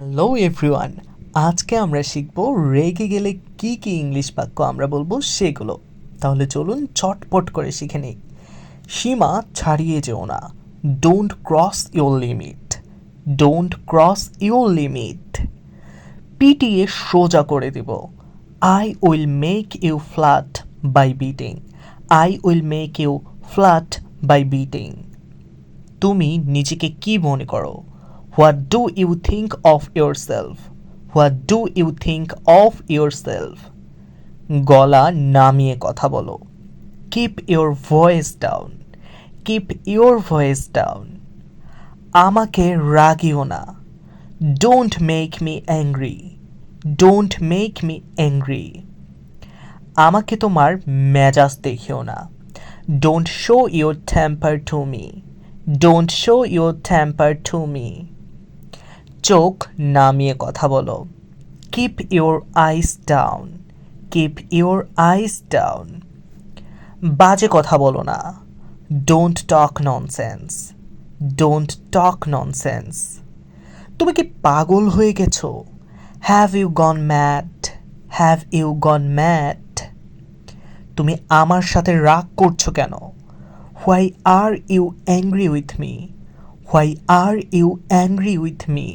Hello everyone আজকে আমরা শিখব রেগে গেলে কি কি ইংলিশ বাক্য আমরা বলব সেগুলো। তাহলে চলুন চটপট করে শিখে নিই। সীমা ছাড়িয়ে যেও না। Don't cross your limit don't cross your limit পিটিয়ে সোজা করে দেব। I will make you flat by beating I will make you flat by beating তুমি নিজেকে কি মনে করো? What do you think of yourself what do you think of yourself গলা নামিয়ে কথা বলো। Keep your voice down keep your voice down আমাকে রাগিও না। Don't make me angry don't make me angry আমাকে তোমার মেজাজ দেখিও না। Don't show your temper to me don't show your temper to me চোখ নামিয়ে কথা বলো। Keep your eyes down keep your eyes down বাজে কথা বলো না। Don't talk nonsense don't talk nonsense তুমি কি পাগল হয়ে গেছো? Have you gone mad have you gone mad তুমি আমার সাথে রাগ করছ কেন? Why are you angry with me why are you angry with me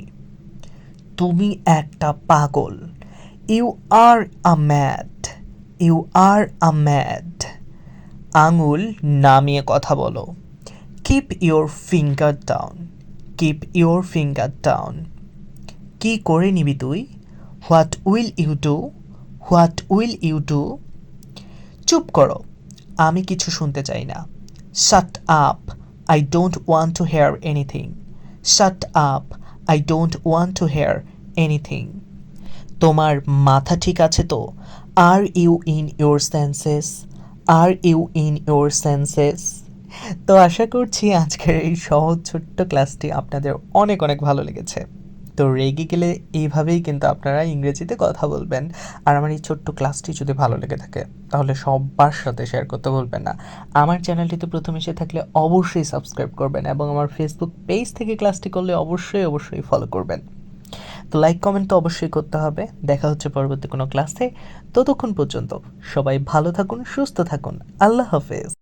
তুমি একটা পাগল। You are a mad you are a mad আঙুল নামিয়ে কথা বলো। Keep your finger down keep your finger down কি করে নিবি তুই? What will you do what will you do চুপ করো। আমি কিছু শুনতে চাই না। Shut up I don't want to hear anything shut up I don't want to hear anything তোমার মাথা ঠিক আছে তো? Are you in your senses are you in your senses তো আশা করছি আজকের এই সহজ ছোট্ট ক্লাসটি আপনাদের অনেক অনেক ভালো লেগেছে। তো রেগে গেলে এইভাবেই কিন্তু আপনারা ইংরেজিতে কথা বলবেন। আর আমার এই ছোট্ট ক্লাসটি যদি ভালো লেগে থাকে, তাহলে সবার সাথে শেয়ার করতে ভুলবেন না। আমার চ্যানেলটিতে প্রথম এসে থাকলে অবশ্যই সাবস্ক্রাইব করবেন এবং আমার ফেসবুক পেজ থেকে ক্লাসটি করলে অবশ্যই অবশ্যই ফলো করবেন। তো লাইক কমেন্ট তো অবশ্যই করতে হবে। দেখা হচ্ছে পরবর্তী কোনো ক্লাসে ততক্ষণ পর্যন্ত সবাই ভালো থাকুন, সুস্থ থাকুন। আল্লাহ হাফেজ।